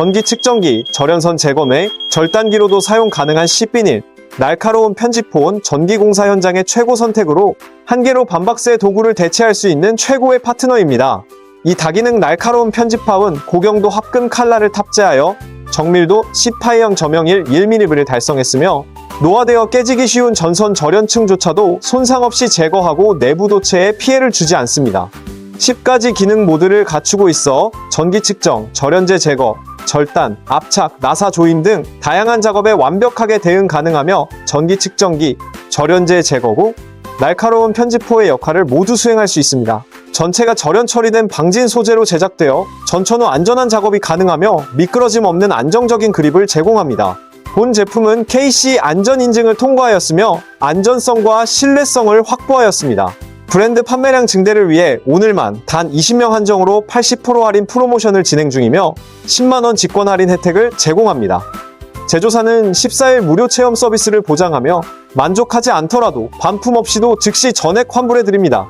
전기 측정기, 절연선 제거매, 절단기로도 사용 가능한 C비닐, 날카로운 편집폰, 전기공사 현장의 최고 선택으로 한 개로 반박스의 도구를 대체할 수 있는 최고의 파트너입니다. 이 다기능 날카로운 편집파은 고경도 합금 칼날을 탑재하여 정밀도 10파이형 저명일 1mm를 달성했으며 노화되어 깨지기 쉬운 전선 절연층조차도 손상 없이 제거하고 내부 도체에 피해를 주지 않습니다. 10가지 기능 모드를 갖추고 있어 전기 측정, 절연제 제거, 절단, 압착, 나사 조임 등 다양한 작업에 완벽하게 대응 가능하며 전기 측정기, 절연제 제거고 날카로운 편집포의 역할을 모두 수행할 수 있습니다. 전체가 절연 처리된 방진 소재로 제작되어 전천 후 안전한 작업이 가능하며 미끄러짐 없는 안정적인 그립을 제공합니다. 본 제품은 KC 안전 인증을 통과하였으며 안전성과 신뢰성을 확보하였습니다. 브랜드 판매량 증대를 위해 오늘만 단 20명 한정으로 80% 할인 프로모션을 진행 중이며 10만원 직권 할인 혜택을 제공합니다. 제조사는 14일 무료 체험 서비스를 보장하며 만족하지 않더라도 반품 없이도 즉시 전액 환불해 드립니다.